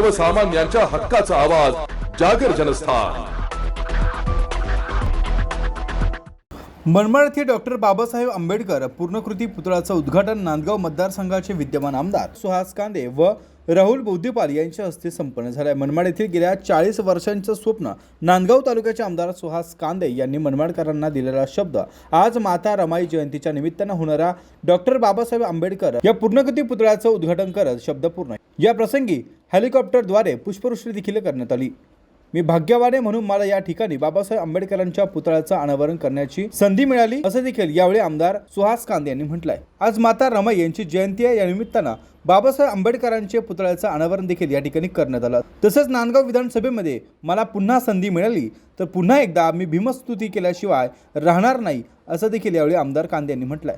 सर्वसामान्यांच्या हक्काचा आवाज जागर जनस्थान. मनमाड येथे डॉक्टर बाबासाहेब आंबेडकर पूर्णकृती पुतळ्याचं उद्घाटन नांदगाव मतदारसंघाचे विद्यमान आमदार सुहास कांदे व राहुल बौद्धीपाल यांच्या हस्ते संपन्न झालाय. मनमाड येथील गेल्या चाळीस वर्षांचं स्वप्न नांदगाव तालुक्याचे आमदार सुहास कांदे यांनी मनमाडकरांना दिलेला शब्द. आज माता रमाई जयंतीच्या निमित्तानं होणारा डॉक्टर बाबासाहेब आंबेडकर या पूर्णगती पुतळ्याचं उद्घाटन करत शब्द पूर्ण. या प्रसंगी हेलिकॉप्टरद्वारे पुष्पवृष्टी देखील करण्यात आली. मी भाग्यवाने म्हणून मला या ठिकाणी बाबासाहेब आंबेडकरांच्या पुतळ्याचं अनावरण करण्याची संधी मिळाली असं देखील यावेळी आमदार सुहास कांदे यांनी म्हटलंय. आज माता रमाई यांची जयंती आहे. या निमित्तानं बाबासाहेब आंबेडकरांचे पुतळ्याचं अनावरण देखील या ठिकाणी करण्यात आलं. तसंच नांदगाव विधानसभेमध्ये मला पुन्हा संधी मिळाली तर पुन्हा एकदा मी भीमस्तुती केल्याशिवाय राहणार नाही असं देखील यावेळी आमदार कांदे यांनी म्हटलंय.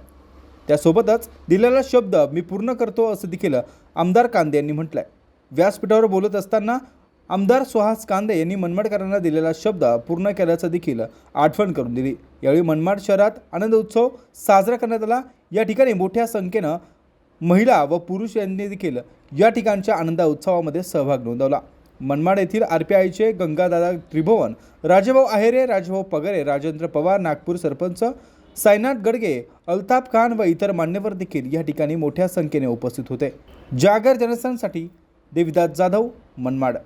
त्यासोबतच दिलेला शब्द मी पूर्ण करतो असं देखील आमदार कांदे यांनी म्हटलंय. व्यासपीठावर बोलत असताना आमदार सुहास कांदे यांनी मनमाडकरांना दिलेला शब्द पूर्ण केल्याचं देखील आठवण करून दिली. यावेळी मनमाड शहरात आनंद उत्सव साजरा करण्यात आला. या ठिकाणी मोठ्या संख्येनं महिला व पुरुष यांनी देखील या ठिकाणच्या आनंद उत्सवामध्ये सहभाग नोंदवला. मनमाड येथील आर पी आयचे गंगादादा त्रिभुवन राजेभाऊ आहेरे राजेभाऊ पगरे राजेंद्र पवार नागपूर सरपंच सायनाथ गडगे अल्ताफ खान व इतर मान्यवर देखील या ठिकाणी मोठ्या संख्येने उपस्थित होते. जागर जनस्थानसाठी देविदास जाधव मनमाड.